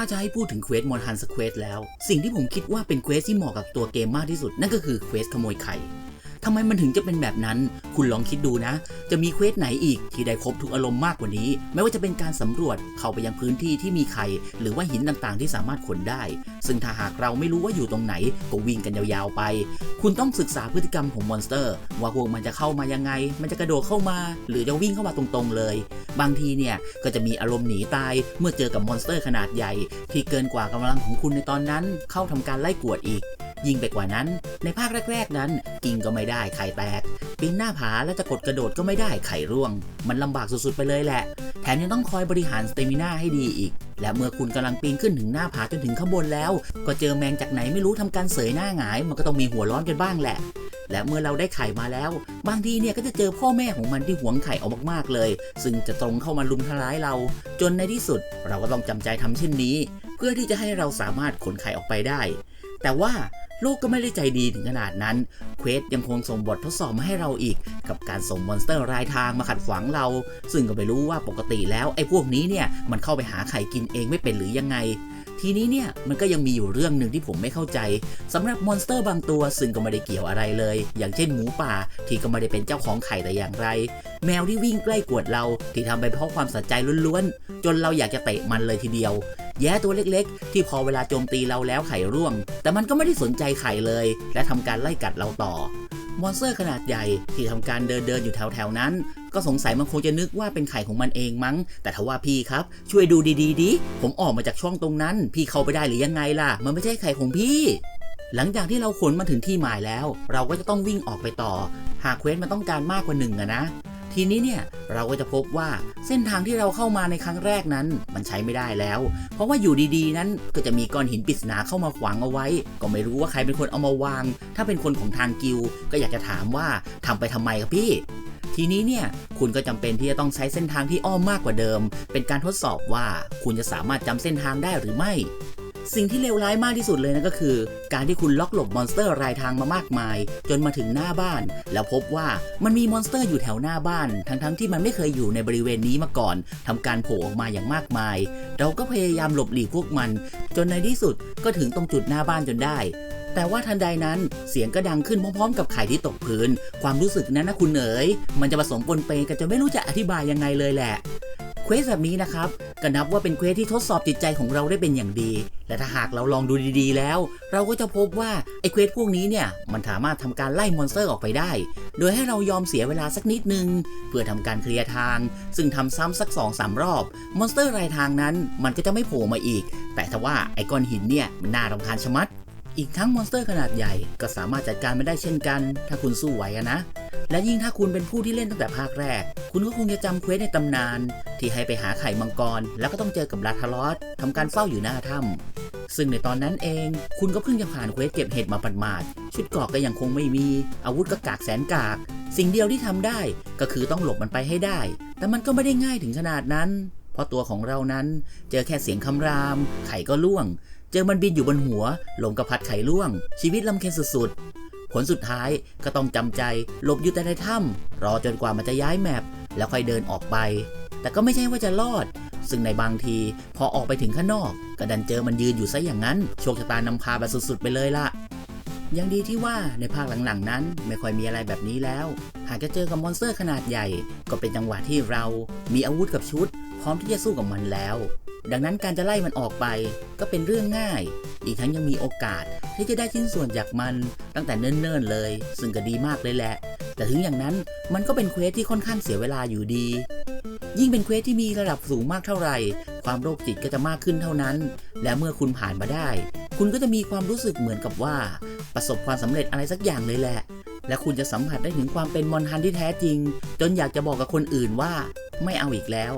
ถ้าจะให้พูดถึงเควสมอนฮันสเควสแล้ว สิ่งที่ผมคิดว่าเป็นเควสที่เหมาะกับตัวเกมมากที่สุด นั่นก็คือเควสขโมยไข่ ทำไมมันถึงจะเป็นแบบนั้น คุณลองคิดดูนะ จะมีเควสไหนอีกที่ได้ครบทุกอารมณ์มากกว่านี้ ไม่ว่าจะเป็นการสำรวจเข้าไปยังพื้นที่ที่มีไข่หรือว่าหินต่างๆ ที่สามารถขนได้ ซึ่งถ้าหากเราไม่รู้ว่าอยู่ตรงไหนก็วิ่งกันยาวๆไป คุณต้องศึกษาพฤติกรรมของมอนสเตอร์ ว่าพวกมันจะเข้ามายังไง มันจะกระโดดเข้ามา หรือจะวิ่งเข้ามาตรงๆเลย บางทีเนี่ยก็จะมีอารมณ์หนีตาย เมื่อเจอกับมอนสเตอร์ขนาดใหญ่ ที่เกินกว่ากำลังของคุณในตอนนั้น เข้าทำการไล่กวดอีก ยิ่งไปกว่านั้น ในภาคแรก ๆ นั้น กิ่งก็ไม่ได้ไข่แตกปีนหน้าผาแล้วจะกดกระโดดก็ไม่ได้ไข่ร่วง มันลำบากสุดๆไปเลยแหละ แถมยังต้องคอยบริหารสเตมิน่าให้ดีอีก และเมื่อคุณกำลังปีนขึ้นถึงหน้าผาจนถึงข้างบนแล้ว ก็เจอแมงจากไหนไม่รู้ทำการเสยหน้าหงาย มันก็ต้องมีหัวร้อนกันบ้างแหละ และเมื่อเราได้ไข่มาแล้ว บางทีเนี่ยก็จะเจอพ่อแม่ของมันที่หวงไข่ออกมากๆเลย ซึ่งจะตรงเข้ามาลุมทลายเรา จนในที่สุด เราก็ต้องจำใจทำเช่นนี้ เพื่อที่จะให้เราสามารถขนไข่ออกไปได้ แต่ว่า ลูกก็ไม่ได้ใจดีถึงขนาดนั้น เควสยังคงส่งบททดสอบมาให้เราอีก กับการส่งมอนสเตอร์รายทางมาขัดขวางเรา ซึ่งก็ไม่รู้ว่าปกติแล้วไอ้พวกนี้เนี่ยมันเข้าไปหาไข่กินเองไม่เป็นหรือยังไง ทีนี้เนี่ยมันก็ยังมีอยู่เรื่องหนึ่งที่ผมไม่เข้าใจสำหรับมอนสเตอร์บางตัวซึ่งก็ไม่ได้เกี่ยวอะไรเลย อย่างเช่นหมูป่าที่ก็ไม่ได้เป็นเจ้าของไข่แต่อย่างไร แมวที่วิ่งใกล้กวดเราที่ทำไปเพราะความสัใจล้วนๆ จนเราอยากจะเตะมันเลยทีเดียว แย้ตัวเล็กๆ ที่พอเวลาโจมตีเราแล้วไข่ร่วง แต่มันก็ไม่ได้สนใจไข่เลย และทำการไล่กัดเราต่อมอนสเตอร์ขนาดใหญ่ที่ทำการเดินเดินๆอยู่แถวๆนั้น ก็สงสัยมันคงจะนึกว่าเป็นไข่ของมันเองมั้ง แต่ถ้าว่าพี่ครับ ช่วยดูดีๆดิผมออกมาจากช่องตรงนั้น พี่เข้าไปได้หรือยังไงล่ะ มันไม่ใช่ไข่ของพี่หลังจากที่เราขนมาถึงที่หมายแล้ว เราก็จะต้องวิ่งออกไปต่อ หากเควสมันต้องการมากกว่าหนึ่งอะนะ ทีนี้เนี่ยเราก็จะพบว่าเส้นทางที่เราเข้ามาในครั้งแรกนั้น มันใช้ไม่ได้แล้ว เพราะว่าอยู่ดีๆ นั้นก็จะมีก้อนหินปริศนาเข้ามาขวางเอาไว้ ก็ไม่รู้ว่าใครเป็นคนเอามาวาง ถ้าเป็นคนของทางกิลก็อยากจะถามว่าทำไปทำไมครับพี่ ทีนี้เนี่ยคุณก็จำเป็นที่จะต้องใช้เส้นทางที่อ้อมมากกว่าเดิม เป็นการทดสอบว่าคุณจะสามารถจำเส้นทางได้หรือไม่ สิ่งที่เลวร้ายมากที่สุดเลยนั่นก็คือ การที่คุณล็อกหลบมอนสเตอร์รายทางมามากมาย จนมาถึงหน้าบ้าน แล้วพบว่ามันมีมอนสเตอร์อยู่แถวหน้าบ้าน ทั้งๆที่มันไม่เคยอยู่ในบริเวณนี้มาก่อนทำการโผล่ออกมาอย่างมากมาย เราก็พยายามหลบหลีกพวกมัน จนในที่สุดก็ถึงตรงจุดหน้าบ้านจนได้ แต่ว่าทันใดนั้นเสียงก็ดังขึ้นพร้อมๆ กับไข่ที่ตกพื้น ความรู้สึกนั้นนะคุณเอ๋ยมันจะผสมปนเปกันจนไม่รู้จะอธิบายยังไงเลยแหละ เควสแบบนี้นะครับก็นับว่าเป็นเควสที่ทดสอบจิตใจของเราได้เป็นอย่างดี และถ้าหากเราลองดูดีๆ แล้ว เราก็จะพบว่าไอ้เควสพวกนี้เนี่ยมันสามารถทำการไล่มอนสเตอร์ออกไปได้ โดยให้เรายอมเสียเวลาสักนิดนึง เพื่อทำการเคลียร์ทาง ซึ่งทำซ้ำสัก2อสารอบ มอนสเตอร์รายทางนั้นมันก็จะไม่โผล่มาอีก แต่ถ้าว่าไอ้ก้อนหินเนี่ยมันน่ารำคาญชะมัด อีกทั้งมอนสเตอร์ขนาดใหญ่ก็สามารถจัดการไมันได้เช่นกัน ถ้าคุณสู้ไหวนะ และยิ่งถ้าคุณเป็นผู้ที่เล่นตั้งแต่ภาคแรก คุณก็คงจะจำเควสในตำนาน ที่ให้ไปหาไข่มังกร แล้วก็ต้องเจอกับลาทารอสทำการเฝ้าอยู่หน้าถ้ำซึ่งในตอนนั้นเอง คุณก็เพิ่งจะผ่านเควสเก็บเห็ดมาปัดมาดๆชุดเกราะก็ยังคงไม่มี อาวุธก็กากแสนกาก สิ่งเดียวที่ทำได้ก็คือต้องหลบมันไปให้ได้ แต่มันก็ไม่ได้ง่ายถึงขนาดนั้น เพราะตัวของเรานั้นเจอแค่เสียงคำราม ไข่ก็ล่วง เจอมันบินอยู่บนหัวลมกระพัดไข่ล่วง ชีวิตลำเค็ญสุด ผลสุดท้ายก็ต้องจำใจหลบอยู่แต่ในถ้ำรอจนกว่ามันจะย้ายแมปแล้วค่อยเดินออกไป แต่ก็ไม่ใช่ว่าจะรอด ซึ่งในบางทีพอออกไปถึงข้างนอกก็ดันเจอมันยืนอยู่ซะอย่างนั้น โชคชะตานำพาแบบสุดๆ ไปเลยล่ะยังดีที่ว่าในภาคหลังๆนั้นไม่ค่อยมีอะไรแบบนี้แล้ว หากจะเจอกับมอนสเตอร์ขนาดใหญ่ ก็เป็นจังหวะที่เรามีอาวุธกับชุด พร้อมที่จะสู้กับมันแล้ว ดังนั้นการจะไล่มันออกไปก็เป็นเรื่องง่าย อีกทั้งยังมีโอกาสที่จะได้ชิ้นส่วนจากมันตั้งแต่เนิ่นๆเลย ซึ่งก็ดีมากเลยแหละ แต่ถึงอย่างนั้นมันก็เป็นเควสที่ค่อนข้างเสียเวลาอยู่ดี ยิ่งเป็นเควสที่มีระดับสูงมากเท่าไหร่ ความโรคจิตก็จะมากขึ้นเท่านั้น และเมื่อคุณผ่านมาได้ คุณก็จะมีความรู้สึกเหมือนกับว่า ประสบความสำเร็จอะไรสักอย่างเลยแหละ และคุณจะสัมผัสได้ถึงความเป็นมอนฮันที่แท้จริง จนอยากจะบอกกับคนอื่นว่าไม่เอาอีกแล้ว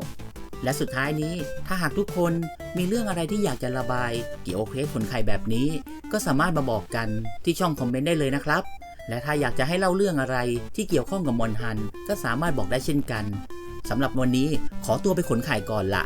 และสุดท้ายนี้ถ้าหากทุกคนมีเรื่องอะไรที่อยากจะระบายเกี่ยวกับเคสคนไข้แบบนี้ ก็สามารถมาบอกกันที่ช่องคอมเมนต์ได้เลยนะครับ และถ้าอยากจะให้เล่าเรื่องอะไรที่เกี่ยวข้องกับมอนฮัน ก็สามารถบอกได้เช่นกันสำหรับวันนี้ขอตัวไปขนไข่ก่อนละ